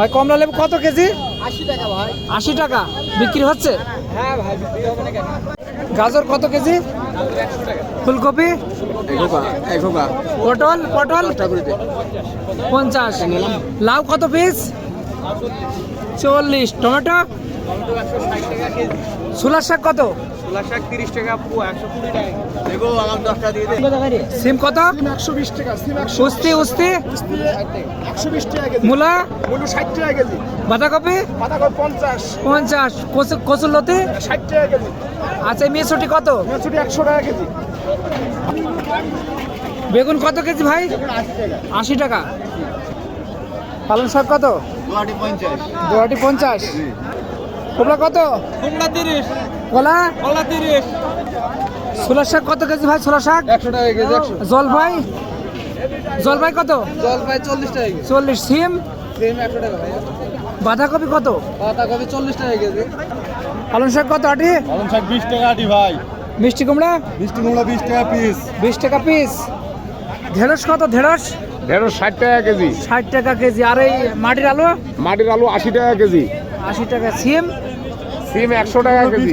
ভাই কমলা লেবু কত কেজি? আশি টাকা ভাই। আশি টাকা। বিক্রি হচ্ছে? হ্যাঁ ভাই গাজর কত কেজি? ফুলকপি? পটল পটল? পঞ্চাশ। লাউ কত পিস? চল্লিশ। টমেটো? ছোলার শাক কত? ছোলা শাক তিরিশ টাকা পুয়া একশো কুড়ি টাকা। দেখো আমার দশটা দিয়ে দে। সিম কত? একশো বিশ টাকা সিম একশো উস্তি উস্তি। একশো বিশ টাকা কেজি। মূলা? মূল্য ষাট টাকা কেজি। বাঁধাকপি? বাঁধাকপি পঞ্চাশ। পঞ্চাশ। কচু- কচুরলতি ষাট টাকা কেজি। আচ্ছা মেসুটি কত? মেচুটি একশো টাকা কেজি। বেগুন কত কেজি ভাই? আশি টাকা। পালং শাক কত? গুয়াহাটি পঞ্চাশ। দুয়াটি পঞ্চাশ। কত? কুমড়া তিরিশ। কলা? কলা তিরিশ। ছোলার শাক কত কেজি ভাই? ছোলার শাক? একশো টাকা কেজি একশো। জলপাই? জলপাই কত? জলপাই চল্লিশ টাকা চল্লিশ। সিম? সেম একশো টাকা ভাই। বাঁধাকপি কত? পাতাকপি চল্লিশ টাকা কেজি। পালং শাক কত আটি? পালং শাক বিশ টাকা আটি ভাই। মিষ্টি কুমড়া? মিষ্টি কুমড়া বিশ টাকা পিস। বিশ টাকা পিস। ঢেঁড়স কত? ঢেঁড়স? ঢেঁড়শ ষাট টাকা কেজি। ষাট টাকা কেজি। আর এই মাটির আলু? মাটির আলু আশি টাকা কেজি। আশি টাকা। সিম? সিম একশো টাকা কেজি।